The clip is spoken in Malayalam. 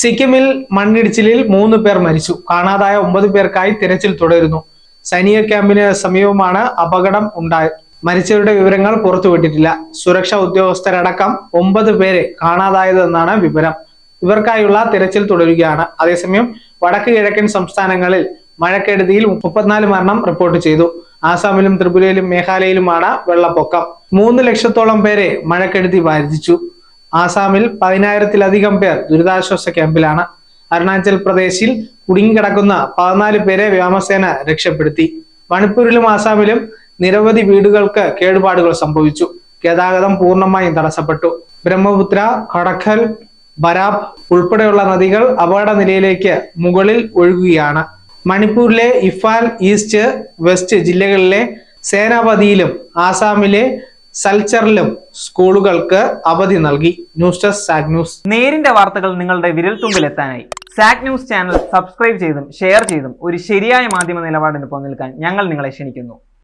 സിക്കിമിൽ മണ്ണിടിച്ചിലിൽ മൂന്ന് പേർ മരിച്ചു. കാണാതായ ഒമ്പത് പേർക്കായി തിരച്ചിൽ തുടരുന്നു. സൈനിക ക്യാമ്പിന് സമീപമാണ് അപകടം ഉണ്ടായത് മരിച്ചവരുടെ വിവരങ്ങൾ പുറത്തുവിട്ടിട്ടില്ല. സുരക്ഷാ ഉദ്യോഗസ്ഥരടക്കം ഒമ്പത് പേരെ കാണാതായതെന്നാണ് വിവരം. ഇവർക്കായുള്ള തിരച്ചിൽ തുടരുകയാണ്. അതേസമയം വടക്ക് കിഴക്കൻ സംസ്ഥാനങ്ങളിൽ മഴക്കെടുതിയിൽ മുപ്പത്തിനാല് മരണം റിപ്പോർട്ട് ചെയ്തു. ആസാമിലും ത്രിപുരയിലും മേഘാലയയിലുമാണ് വെള്ളപ്പൊക്കം. മൂന്ന് ലക്ഷത്തോളം പേരെ മഴക്കെടുതി ബാധിച്ചു. ആസാമിൽ പതിനായിരത്തിലധികം പേർ ദുരിതാശ്വാസ ക്യാമ്പിലാണ്. അരുണാചൽ പ്രദേശിൽ കുടുങ്ങിക്കിടക്കുന്ന പതിനാല് പേരെ വ്യോമസേന രക്ഷപ്പെടുത്തി. മണിപ്പൂരിലും ആസാമിലും നിരവധി വീടുകൾക്ക് കേടുപാടുകൾ സംഭവിച്ചു. ഗതാഗതം പൂർണമായും തടസ്സപ്പെട്ടു. ബ്രഹ്മപുത്ര കടക്കൽ ബരാബ് ഉൾപ്പെടെയുള്ള നദികൾ അപകട നിലയിലേക്ക് മുകളിൽ ഒഴുകുകയാണ്. മണിപ്പൂരിലെ ഇഫാൽ ഈസ്റ്റ് വെസ്റ്റ് ജില്ലകളിലെ സേനാപതിയിലും ആസാമിലെ സൽച്ചറിലും സ്കൂളുകൾക്ക് അവധി നൽകി. News desk Sag news. നേരിന്റെ വാർത്തകൾ നിങ്ങളുടെ വിരൽ തുമ്പിൽ എത്താനായി സാഗ് ന്യൂസ് ചാനൽ സബ്സ്ക്രൈബ് ചെയ്തും ഷെയർ ചെയ്തും ഒരു ശരിയായ മാധ്യമ നിലപാടിന് പങ്കെടുക്കാൻ ഞങ്ങൾ നിങ്ങളെ ക്ഷണിക്കുന്നു.